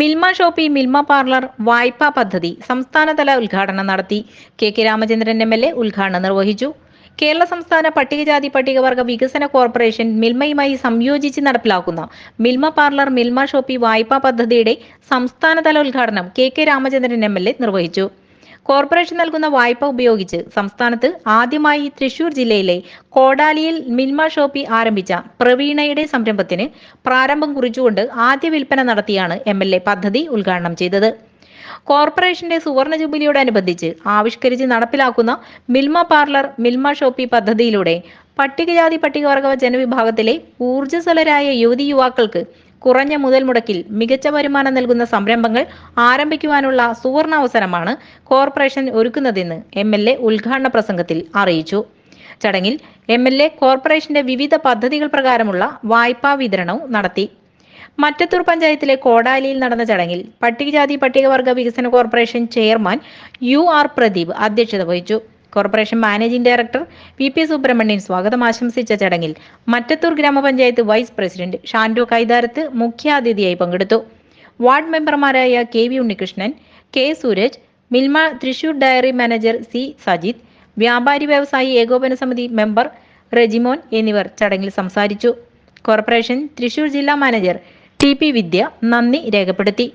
Milma Shopee Milma parlour വായ്പാ പദ്ധതി സംസ്ഥാനതല ഉദ്ഘാടനം നടത്തി K K Ramachandran M L A ഉദ്ഘാടനം നിർവഹിച്ചു. കേരള സംസ്ഥാന പട്ടികജാതി പട്ടികവർഗ വികസന കോർപ്പറേഷൻ മിൽമയുമായി സംയോജിച്ച് നടപ്പിലാക്കുന്ന മിൽമ പാർലർ മിൽമ ഷോപ്പി വായ്പാ പദ്ധതിയുടെ സംസ്ഥാനതല ഉദ്ഘാടനം K K Ramachandran M L A നിർവഹിച്ചു. കോർപ്പറേഷൻ നൽകുന്ന വായ്പ ഉപയോഗിച്ച് സംസ്ഥാനത്ത് ആദ്യമായി തൃശൂർ ജില്ലയിലെ കോടാലിയിൽ മിൽമ ഷോപ്പി ആരംഭിച്ച പ്രവീണയുടെ സംരംഭത്തിന് പ്രാരംഭം കുറിച്ചുകൊണ്ട് ആദ്യ വിൽപ്പന നടത്തിയാണ് എം പദ്ധതി ഉദ്ഘാടനം ചെയ്തത്. കോർപ്പറേഷന്റെ സുവർണ ജൂബിലിയോടനുബന്ധിച്ച് ആവിഷ്കരിച്ച് നടപ്പിലാക്കുന്ന മിൽമ പാർലർ മിൽമ ഷോപ്പി പദ്ധതിയിലൂടെ പട്ടികജാതി പട്ടികവർഗ ജനവിഭാഗത്തിലെ ഊർജസ്വലരായ യുവതി യുവാക്കൾക്ക് കുറഞ്ഞ മുതൽ മുടക്കിൽ മികച്ച വരുമാനം നൽകുന്ന സംരംഭങ്ങൾ ആരംഭിക്കുവാനുള്ള സുവർണാവസരമാണ് കോർപ്പറേഷൻ ഒരുക്കുന്നതെന്ന് എം എൽ എ ഉദ്ഘാടന പ്രസംഗത്തിൽ അറിയിച്ചു. ചടങ്ങിൽ എം എൽ എ കോർപ്പറേഷന്റെ വിവിധ പദ്ധതികൾ പ്രകാരമുള്ള വായ്പാ വിതരണവും നടത്തി. മറ്റത്തൂർ പഞ്ചായത്തിലെ കോടാലിയിൽ നടന്ന ചടങ്ങിൽ പട്ടികജാതി പട്ടികവർഗ വികസന corporation chairman U R Pradeep അധ്യക്ഷത വഹിച്ചു. Corporation managing director V P Subramanian സ്വാഗതം ആശംസിച്ച ചടങ്ങിൽ മറ്റത്തൂർ ഗ്രാമപഞ്ചായത്ത് വൈസ് പ്രസിഡന്റ് ഷാൻഡു കൈതാരത്ത് മുഖ്യാതിഥിയായി പങ്കെടുത്തു. വാർഡ് മെമ്പർമാരായ K V Unnikrishnan K Sooraj Milma Thrissur dairy manager C Sajith വ്യാപാരി വ്യവസായി ഏകോപന സമിതി മെമ്പർ റെജിമോൻ എന്നിവർ ചടങ്ങിൽ സംസാരിച്ചു. കോർപ്പറേഷൻ തൃശൂർ ജില്ലാ മാനേജർ ടി പി വിദ്യ നന്ദി രേഖപ്പെടുത്തി.